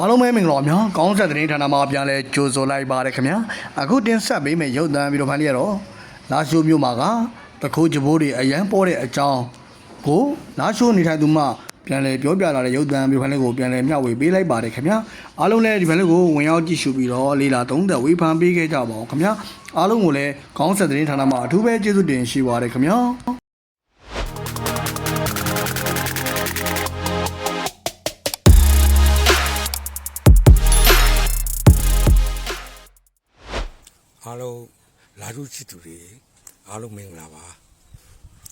အားလုံးပဲမင်္ဂလာပါများကောင်းဆက်တဲ့ဌာနမှာပြန်လဲကြိုဆိုလိုက်ပါရခင်ဗျာအခုတင်ဆက်ပေးမယ့်ရုပ်သံဗီဒီယိုဖိုင်လေးကတော့လာရှိုးမြို့မှာကတခိုးကြဘိုးတွေအရန်ပေါ်တဲ့အကြောင်းကိုလာရှိုးနေထိုင်သူမှပြန်လဲပြောပြလာတဲ့ရုပ်သံဗီဒီယိုဖိုင်လေးကိုပြန်လဲမျှဝေပေးလိုက်ပါတယ်ခင်ဗျာအားလုံးလည်းဒီဖိုင်လေးကိုဝင်ရောက်ကြည့်ရှုပြီးတော့လေးလာသုံးသက်ဝေဖန်ပေးခဲ့ကြပါအောင်ခင်ဗျာအားလုံးကိုလည်းကောင်းဆက်တဲ့ဌာနမှာအထူးပဲကျေးဇူးတင်ရှိပါတယ်ခင်ဗျာ အားလုံးလာထုချစ်သူတွေအားလုံးမင်္ဂလာပါ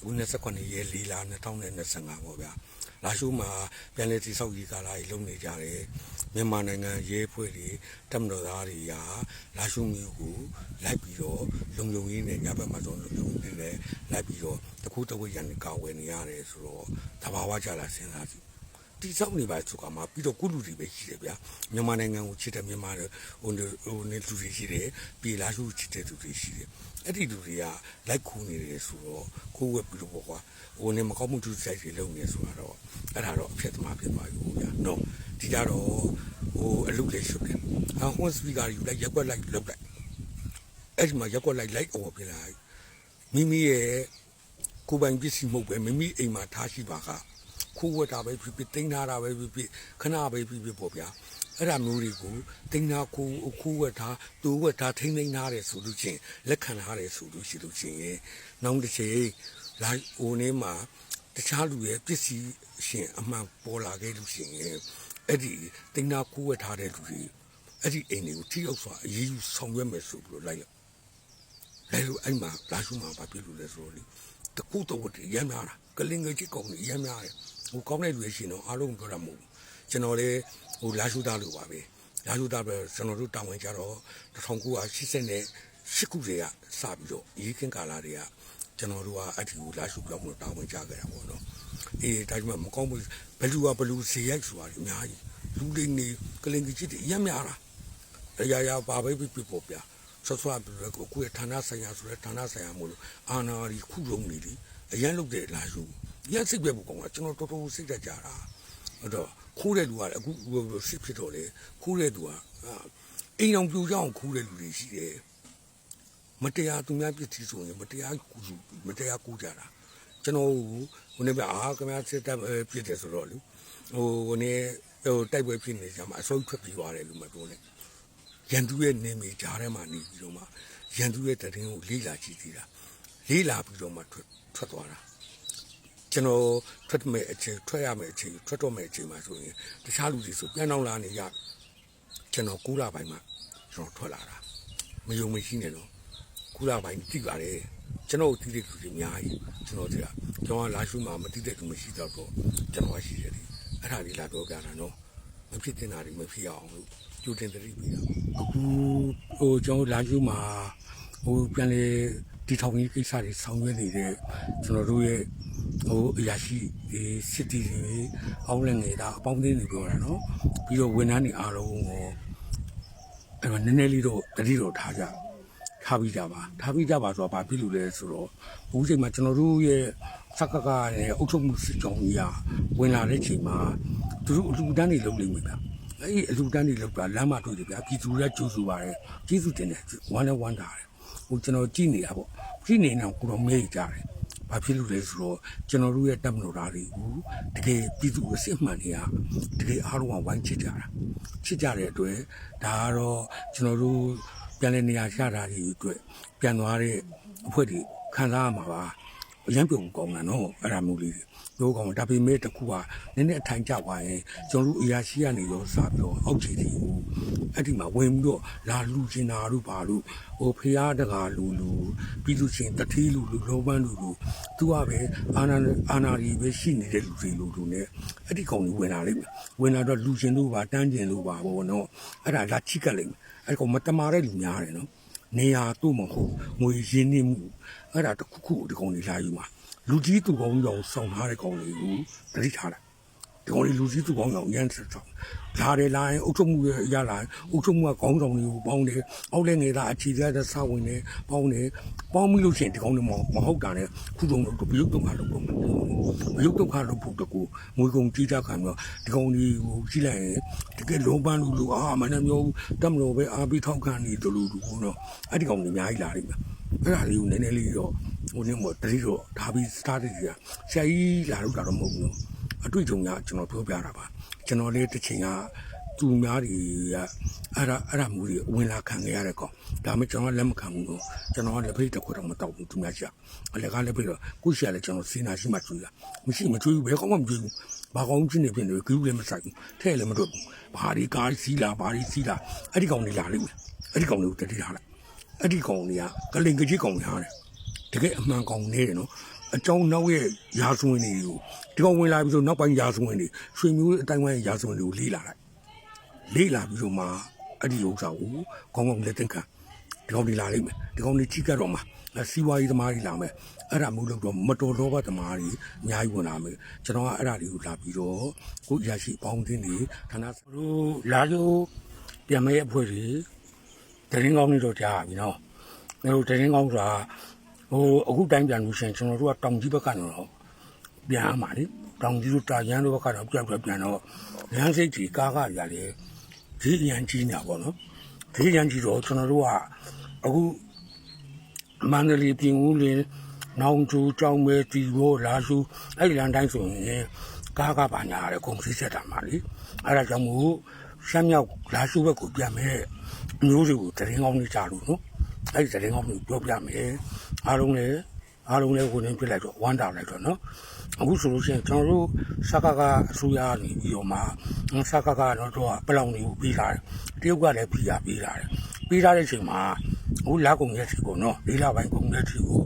ဦး29ရက်4လ2025ပေါ့ဗျာလာရှုမှာပြန်လည်တိဆောက်ရေးကာလကြီးလုပ်နေကြတယ်မြန်မာနိုင်ငံရဲဖွဲ့တွေတပ်မတော်သားတွေရာလာရှုမျိုးကိုလိုက်ပြီးတော့လုံလုံရင်းနဲ့ညဘက်မှာဆိုလုံလုံရင်းနဲ့လိုက်ပြီးတော့တခုတဝက်ရန်ကာဝယ်နေရတယ်ဆိုတော့တဘာဝကြလာစဉ်းစားကြည့် တိဆောက်နေပါဆိုကမှပြီးတော့ကုလူတွေပဲရှိတယ်ဗျာမြန်မာနိုင်ငံကိုချစ်တဲ့မြန်မာတွေဟိုဟိုနေလူတွေရှိတယ်ပြည်လာစုချစ်တဲ့သူတွေရှိတယ်အဲ့ဒီလူတွေကလိုက်ခူးနေတယ်ဆိုတော့ခိုးဝက်ပြီးတော့ပေါ့ကွာဟိုနေမကောင်းမှုသူစိုက်တွေလုပ်နေဆိုတော့အဲ့ဒါတော့အဖြစ်သမားဖြစ်သွားပြီဗျာနော်ဒီကြတော့ဟိုအလုပ်လေးရှုပ်တယ်အဟွန်းစပီကာယူလိုက်ရက်ွက်လိုက်လုပ်လိုက်အဲ့ဒီမှာရက်ွက်လိုက်လိုက်အော်ပြလိုက်မိမိရဲ့ကိုယ်ပိုင်ပစ္စည်းမဟုတ်ပဲမိမိအိမ်မှာထားရှိပါက ခိုးဝက်တာပဲဖြစ်ဖြစ်တိန်းထားတာပဲဖြစ်ဖြစ်ခဏပဲဖြစ်ဖြစ်ပေါ့ဗျာအဲ့ဒါမျိုးတွေကိုတိန်းထားခိုးခိုးဝက်ထားတိုးဝက်ထားထိမ့်သိမ်းထားတယ်ဆိုလို့ချင်းလက်ခံထားတယ်ဆိုလို့ရှိလို့ချင်းရင်နောက်တစ်ချိန်လာဟိုနေမှာတခြားလူရဲ့ပစ္စည်းရှင်အမှန်ပေါ်လာခဲ့လို့ရှိရင်အဲ့ဒီတိန်းထားခိုးဝက်ထားတဲ့လူတွေအဲ့ဒီအိမ်တွေကိုထိရောက်စွာအရေးယူဆောင်ရွက်မယ်ဆိုပြီးတော့လိုက်လိုက်လို့အဲ့မှာလာရှုမှာဘာဖြစ်လို့လဲဆိုတော့လေတကူတော့တည်းရမ်းလာတာကလင်ငယ်ချစ်ကောင်ကြီးရမ်းလာတယ် ဟိုကောင်းတဲ့လူတွေရှင်တော့အားလုံးပြောတာမဟုတ်ဘူးကျွန်တော်လည်းဟိုလာရှုသားလို့ပါပဲလာရှုသားပဲကျွန်တော်တို့တာဝန်ကြတော့1980နဲ့8ခုတွေကစပြီးတော့ရေးခင်းကာလာတွေကကျွန်တော်တို့ကအထီကိုလာရှုပြောင်းလို့တာဝန်ကြခဲ့တာပေါ့နော်အေးဒါကြောင့်မကောင်းဘူးဘလူကဘလူဇေရိုက်ဆိုတာအများကြီးလူတွေနေကလင်ကြီးတွေရမ်းများတာအရာရာဘာပဲဖြစ်ဖြစ်ပေါ့ဗျာဆွဆွပြီးတော့ကိုယ့်ရဲ့ဌာနဆိုင်ရာဆိုတဲ့ဌာနဆိုင်ရာမို့လို့အာနာရီခုလုံးနေတယ်အရန်လုတ်တဲ့လာရှု ရစိတ်ပဲပူကောင်းတာကျွန်တော်တော်တော်စိတ်တက်ကြတာအဲ့တော့ခိုးတဲ့လူကလည်းအခုစစ်ဖြစ်တော့လေခိုးတဲ့လူကအိမ်အောင်ပြူကြအောင်ခိုးတဲ့လူတွေရှိတယ်မတရားသူများပြစ်တီဆိုရင်မတရားကူမတရားကူကြတာကျွန်တော်ဟိုနေပဲအာခင်ဗျာစစ်တပ်ပြစ်တယ်ဆိုတော့လူဟိုဟိုနေဟိုတိုက်ပွဲဖြစ်နေကြမှာအစိုးထွက်ပြီးသွားတယ်လူမပြောနဲ့ရန်သူရဲ့နေမေကြားထဲမှာနေပြီးတော့မှရန်သူရဲ့တရင်ကိုလေးလာကြည့်သေးတာလေးလာပြီးတော့မှထွက်ထွက်သွားတာ ကျွန်တော်ထွက်မဲ့အချိန်ထွက်ရမဲ့အချိန်ထွက်တော့မဲ့အချိန်မှာဆိုရင်တခြားလူတွေဆိုပြန်အောင်လာနေရကျွန်တော်ကူလာပိုင်းမှာကျွန်တော်ထွက်လာတာမယုံမရှိနဲ့တော့ကူလာပိုင်းတိပါတယ်ကျွန်တော်တိတဲ့လူတွေအများကြီးကျွန်တော်တို့ကကျွန်တော်လာရှုမှာမတိတဲ့လူမရှိတော့တော့ကျွန်တော်ရှိတယ်ဒီအဲ့ဒါလေးလာတော့ကြတာနော်မဖြစ်တင်တာတွေမဖြစ်အောင်လို့ကြိုတင်သတိပေးတာအခုဟိုကျွန်တော်လာရှုမှာဟိုပြန်လေ ဒီထောင်ကြီးကိစ္စတွေဆောင်ရွက်နေတဲ့ကျွန်တော်တို့ရဲ့ဟိုအရာရှိဒီစစ်တီတွေအောင်းလည်းနေတာအပေါင်းအသင်းတွေပြောတာနော်ပြီးတော့ဝန်ထမ်းတွေအားလုံးကိုအဲ့တော့နည်းနည်းလေးတော့တတိတော့ထားကြထားပြီးကြပါထားပြီးကြပါဆိုတော့ဘာဖြစ်လို့လဲဆိုတော့ဘူးချိန်မှာကျွန်တော်တို့ရဲ့စက်ကကနဲ့အုပ်ချုပ်မှုစစ်ကြောင်းကြီးကဝင်လာတဲ့ချိန်မှာသူတို့အလူတန်းတွေလုပ်လိမ့်မယ်ဗျအဲ့ဒီအလူတန်းတွေလုပ်တာလမ်းမတွေ့တယ်ဗျပြည်သူတွေကကြိုးဆိုပါတယ်ကျေးဇူးတင်တယ်ဝမ်းနဲ့ဝမ်းတာတယ် ဟိုကျွန်တော်ကြည့်နေတာပေါ့ကြည့်နေတော့ကိုတော့မေ့ကြတယ်ဘာဖြစ်လို့လဲဆိုတော့ကျွန်တော်တို့ရဲ့တပ်မတော်သားတွေကိုတကယ်ပြည်သူအစစ်အမှန်တွေကတကယ်အားလုံးကဝိုင်းချစ်ကြတာချစ်ကြတဲ့အတွက်ဒါကတော့ကျွန်တော်တို့ပြန်လည်နေရာချတာတွေအတွက်ပြန်သွားတဲ့အဖွဲ့တွေခံစားရမှာပါအရင်ပြုံကောင်းတာနော်အဲ့ဒါမျိုးလေးတို့ကောင်းဒါပေမဲ့တခုကနည်းနည်းအထိုင်ကျသွားရင်ကျွန်တော်တို့အရာရှိကနေရောစပြီးတော့အောက်ခြေတွေ အဲ့ဒီမှာဝင်ပြီးတော့လာလူကျင်တာတို့ဘာလို့ဟိုဖျားတကာလူလူပြည်သူချင်းတတိလူလူလောပန်းလူလူသူကပဲအာနာအာနာရီပဲရှိနေတဲ့လူတွေလူလူနဲ့အဲ့ဒီကောင်ကြီးဝင်လာလိမ့်မယ်ဝင်လာတော့လူချင်းတို့ပါတန်းကျင်တို့ပါဘောနော်အဲ့ဒါလာချိကလိမ့်မယ်အဲ့ကောင်မတမာတဲ့လူများတယ်နော်နေရာတို့မဟုတ်ငွေရင်းနှီးမှုအဲ့ဒါတခုခုဒီကောင်ကြီးလာယူမှာလူကြီးသူကောင်ကြီးတော်ဆောင်ထားတဲ့ကောင်လေးကိုတတိထားတာတ ဒီကောင်လေးလူကြီးသူကောင်းအောင်ရမ်းစစ်ဆောင်လာတယ်လာရင်အုတ်ချုပ်မှုရလာရင်အုတ်ချုပ်မှုကခေါင်းဆောင်တွေကိုပေါင်းတယ်အောက်လည်းငယ်သားအခြေသားတဲ့စဝင်တယ်ပေါင်းတယ်ပေါင်းပြီးလို့ရှိရင်ဒီကောင်လေးမမဟုတ်တာနဲ့ခုတုံးတော့ဘယုတ်တုံခါလို့ပုံမှန်ဘယုတ်တုံခါလို့ဖို့တကူငွေကုန်ကြီးကြခံတော့ဒီကောင်လေးဟိုကြီးလိုက်ရင်တကယ်လုံးပန်းလူလူအာမနဲ့မျိုးတက်မလို့ပဲအာပြီးထောက်ခံနေတယ်လို့လူကတော့အဲ့ဒီကောင်လေးအများကြီးလာလိမ့်မယ်အဲ့ဒါလေးကိုနည်းနည်းလေးတော့ဟိုနည်းမို့တတိတော့ဒါပြီး start ကြီးကဆရာကြီးလာလို့တာတော့မဟုတ်ဘူးနော် အတွေ့အကြုံကကျွန်တော်ပြောပြတာပါကျွန်တော်လေးတစ်ချိန်ကသူများတွေကအဲ့ဒါအဲ့ဒါမူတွေဝင်လာခံခဲ့ရတဲ့ကောင်ဒါမှကျွန်တော်လက်မခံဘူးလို့ကျွန်တော်ကလည်းဖိတ်တစ်ခွက်တော့မတောက်ဘူးသူများရှာအလကလည်းဖိတ်တော့ကိုရှာလည်းကျွန်တော်စီနာရှိမှကျွေးတာမရှိမကျွေးဘူးဘယ်ကောင်မှမကျွေးဘူးဘာကောင်ချင်းနေဖြစ်နေကူးလည်းမဆိုင်ဘူးထဲလည်းမတွေ့ဘူးဘာဒီကားစီးလာဘာဒီစီးလာအဲ့ဒီကောင်တွေလာလိမ့်မယ်အဲ့ဒီကောင်တွေကိုတတိထားလိုက်အဲ့ဒီကောင်တွေကကလင်ကကြီးကောင်များတယ်တကယ်အမှန်ကောင်နေတယ်နော် အကြောင်းနောက်ရဲ့ရာဇဝင်တွေကိုဒီကောင်ဝင်လာပြီးဆိုနောက်ပိုင်းရာဇဝင်တွေရွှေမျိုးအတိုင်းဝိုင်းရာဇဝင်တွေကိုလေးလာလိုက်လေးလာပြီးတော့မှအဲ့ဒီဥစ္စာကိုကောင်းကောင်းလက်တင်ခံဒီကောင်တွေလာလိမ့်မယ်ဒီကောင်တွေချိကတ်တော့မှစီဝါကြီးသမားတွေလာမယ်အဲ့ဒါမျိုးလို့တော့မတော်တော့ဘသမားတွေအများကြီးဝင်လာမယ်ကျွန်တော်ကအဲ့ဒါတွေကိုလာပြီးတော့ကိုရရှိပေါင်းတင်တွေဌာနတို့လာလို့ပြန်မဲ့အဖွဲ့တွေတရင်ကောင်းနေတော့ကြားပြီနော်ကျွန်တော်တို့တရင်ကောင်းဆိုတာ ဟိုအခုတိုင်းပြန်လို့ရှိရင်ကျွန်တော်တို့ကတောင်ကြီးဘက်ကနေတော့ပြန်ရမှာလေတောင်ကြီးတို့တာရန်တို့ဘက်ကတော့ကြောက်ကြောက်ပြန်တော့လမ်းစိတ်ကြီးကားကားရလေဒီရန်ကြီးညာပေါ့နော်ဒီရန်ကြီးတော့ကျွန်တော်တို့ကအခုမန္တလေးပြင်ဦးလင်းနောင်ကျူကြောင်မဲတီဘောလာစုအဲ့ဒီလမ်းတိုင်းဆိုရင်ကားကားပါညာရတယ်ကုန်စည်ဆက်တာမှာလေအဲ့ဒါကြောင့်မို့ရှမ်းမြောက်လာစုဘက်ကိုပြန်မဲ့မျိုးတွေကိုတရင်ကောင်းနေကြလို့နော် အဲ့ဒီသတင်းကောင်းကိုပြောပြမယ်အားလုံးလည်းအားလုံးလည်းဝင်နေပြလိုက်တော့ဝမ်းတာလိုက်တော့နော်အခုဆိုလို့ရှိရင်ကျွန်တော်တို့စကကအစိုးရနေပြီးတော့မှစကကတော့တော့ပလောင်တွေကိုပြီးလာတယ်တရုတ်ကလည်းပြီးရပြီးလာတယ်ပြီးလာတဲ့အချိန်မှာအခုလာကုန်ရဲ့စီကိုနော်လေးလာပိုင်းကုန်ရဲ့စီကို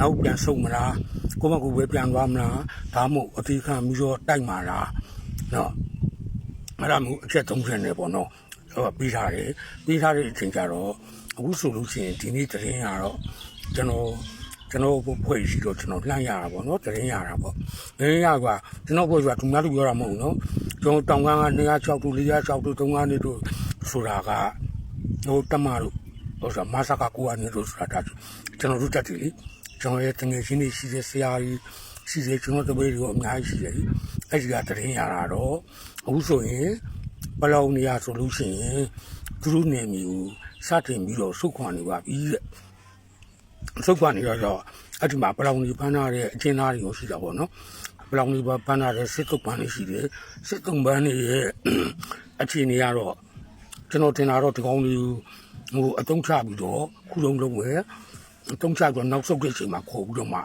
နောက်ပြန်ဆုံးမလားကိုမကူပဲပြန်သွားမလားဒါမှမဟုတ်အသေးခံပြီးတော့တိုက်မှာလားနော်အဲ့ဒါမျိုးအချက်30နဲ့ပေါ့နော်ဟိုပြီးထားတယ်ပြီးထားတဲ့အချိန်ကျတော့ အခုဆိုလို့ရှိရင်ဒီနေ့သတင်းရတော့ကျွန်တော်ကျွန်တော်ဖွဲ့ရှိတော့ကျွန်တော်လှမ်းရတာပေါ့နော်သတင်းရတာပေါ့သတင်းရကကျွန်တော်ဖွဲ့ဆိုတာသူများလူပြောတာမဟုတ်ဘူးနော်ကျွန်တော်တောင်ကန်းက206တူ406တူ3ကနေတူဆိုတာကဟိုတမတို့ဟိုဆိုမဆာကကိုအနေတို့ဆိုတာဒါကျွန်တော်တို့တက်တယ်လေကျွန်တော်ရဲ့တငယ်ချင်းတွေရှိတဲ့ဆရာကြီးရှိတယ်ကျွန်တော်တပည့်တွေအများကြီးရှိတယ်အဲ့ဒီကသတင်းရတာတော့အခုဆိုရင်ဘလောင်နေရဆိုလို့ရှိရင်သူတို့နေမျိုးစတင်ပြီးတော့စုခွန်နေပါပြီတဲ့စုခွန်နေတော့အဲ့ဒီမှာဘလောင်နေပန်းထားတဲ့အချင်းသားတွေကိုရှိတာပေါ့နော်ဘလောင်နေပန်းထားတဲ့စစ်တုပ်ပန်းတွေရှိတယ်စစ်တုပ်ပန်းတွေရဲ့အခြေအနေကတော့ကျွန်တော်တင်လာတော့ဒီကောင်းလေးဟိုအတုံးချပြီးတော့ခုလုံးလုံးပဲအတုံးချတော့နောက်ဆုတ်တဲ့အချိန်မှာခေါ်ပြီးတော့မှ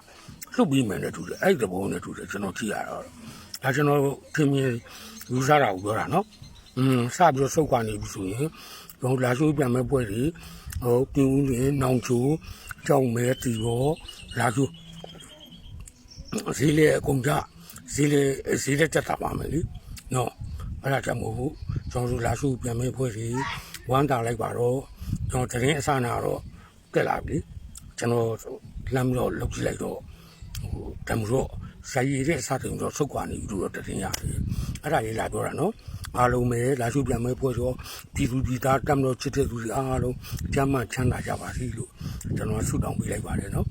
လှုပ်ပြီးမယ်နဲ့တူတယ်အဲ့ဒီဘောနဲ့တူတယ်ကျွန်တော်ကြည့်ရတော့ဒါကျွန်တော်ထင်မြင်ယူဆတာကိုပြောတာနော်อืมစပြီးတော့စုတ်ခွာနေပြီဆိုရင် တော့လာရှိုးပြန်မဲ့ပွဲတွေဟိုပြင်းဦးလင်းနောင်ချိုကြောင်မဲတီရောလာရှိုးဈေးလေအကုန်ကြဈေးလေဈေးလေတက်တာပါမယ်လीနော်အဲ့ဒါကြောင့်မို့ကျွန်တော်တို့လာရှိုးပြန်မဲ့ပွဲတွေဝမ်းတာလိုက်ပါတော့ကျွန်တော်တရင်အစနာတော့တက်လာပြီကျွန်တော်လမ်းတော့လုတ်ကြည့်လိုက်တော့ဟိုတမလို့ဇာရည်တဲ့အစတင်တော့စုတ်ခွာနေပြီလို့တော့တရင်ရတယ်အဲ့ဒါလေးလာပြောတာနော် အားလုံးပဲလာရှုပြန်မဲ့ဖွဲ့တော့ပြည်သူပြည်သားတမတော်ချစ်တဲ့သူတွေအားလုံးကျမ်းမှချမ်းသာကြပါစေလို့ကျွန်တော်ဆုတောင်းပေးလိုက်ပါတယ်နော်